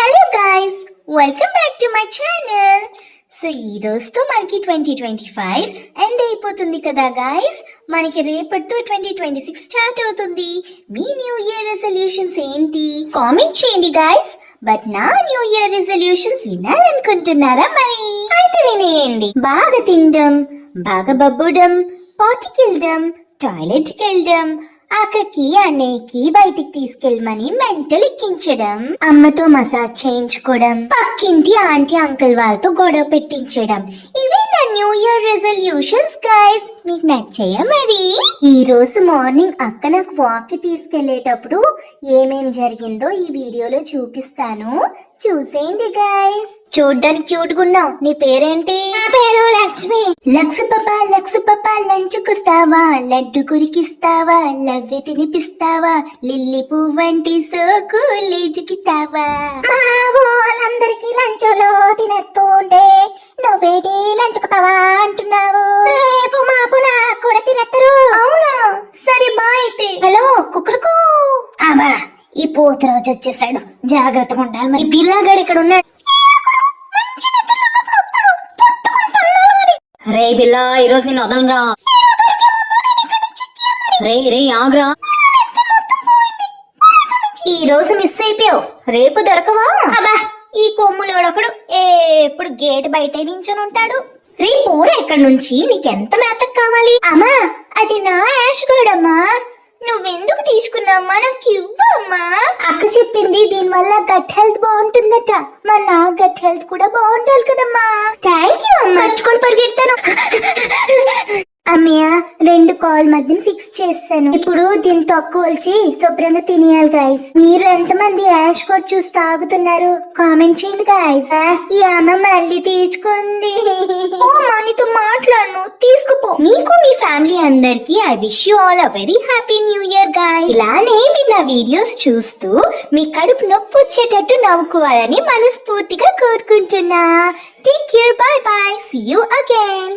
Hello guys welcome back to my channel so ఈ రోజుతో మనకి ట్వంటీ ట్వంటీ ఫైవ్ ఎండ్ అయిపోతుంది కదా గాయస్ మనకి రేపటితో ట్వంటీ ట్వంటీ సిక్స్ స్టార్ట్ అవుతుంది. మీ న్యూ ఇయర్ రెజల్యూషన్స్ ఏంటి? కామెంట్ చేయండి గాయ్స్ బట్ నా న్యూ ఇయర్ రెజల్యూషన్స్ వినాలనుకుంటున్నారా మరి? అయితే వినేయండి. బాగా తినడం బాగా బబ్బుడం పాటికి వెళ్ళడం టాయిలెట్కి వెళ్ళడం ఆఖరికి అన్నయ్యకి బయటికి తీసుకెళ్ళమని మెంటల్ ఎక్కించడం అమ్మతో మసాజ్ చేయించుకోవడం పక్కింటి ఆంటీ అంకుల్ వాళ్ళతో గొడవ పెట్టించడం. రెజల్యూషన్స్ గైస్ మీకు నచ్చాయా మరి? ఈ రోజు మార్నింగ్ అక్క నాకు వాక్కి తీసుకెళ్ళేటప్పుడు ఏమేం జరిగిందో ఈ వీడియోలో చూపిస్తాను. చూసేయండి గైస్ చూడ్డానికి క్యూట్గా ఉన్నావు. నీ పేరేంటి? నా పేరు లక్ష్మి. లక్స్ పాప లక్స్ పాప లంచుకొస్తావా లడ్డు కురికిస్తావా? లవ్వి తినిపిస్తావా? లిల్లీ పువ్వంటి సోకు లేజుకిస్తావా? మా వాళ్ళందరికీ లంచులో తినేస్తూ ఉంటే నువ్వేటి లంచుకుతావా అంటున్నావు? రేపు మాపు నాకు కూడా తినేస్తారు అవునా? సరే బా అయితే. హలో కుక్కరుకు. అబ్బా ఈ పోత రోజు వచ్చేసాడు. జాగ్రత్తగా ఉండాలి మరి. పిల్లగాడు ఇక్కడ ఉన్నాడు. రే బిల్లా ఈరోజు నేను వదలరా రే రే ఆగ్రా. ఈ రోజు మిస్ అయిపోయావు. రేపు దొరకవా? అబ్బా ఈ కొమ్ములోడొకడు ఎప్పుడు గేట్ బయట నించొని ఉంటాడు. రేపు ఎక్కడి నుంచి నీకెంత మేతకు కావాలి? అమ్మా అది నా యాష్ గోడమ్మా. నువ్వెందుకు తీసుకున్నావమ్మా? నాకు ఇవ్వమ్మా. అక్క చెప్పింది దీనివల్ల గట్ హెల్త్ బాగుంటుందట. మా నా గట్ హెల్త్ కూడా బాగుండాలి కదమ్మా. థ్యాంక్ యూ అమ్మా. నడుచుకొని పరిగెడతాను. అమ్మయ్య రెండు కాల్ మధ్యన ఫిక్స్ చేస్తాను. ఇప్పుడు దీన్ని తక్కువల్చి శుభ్రంగా తినేయాలి గాయస్ మీరు ఎంతమంది యాష్ కోట్ చూసి తాగుతున్నారు? కామెంట్ చేయండి గాయస్ ఈ అమ్మ మళ్ళీ తీసుకుంది. ఓ మాట్లాడను తీసుకుపో. మీకు మీ ఫ్యామిలీ అందరికి I wish you all a very happy new year guy ఇలానే మీరు నా వీడియోస్ చూస్తూ మీ కడుపు నొప్పి వచ్చేటట్టు నవ్వుకోవాలని మనస్ఫూర్తిగా కోరుకుంటున్నా. Take care bye bye see you again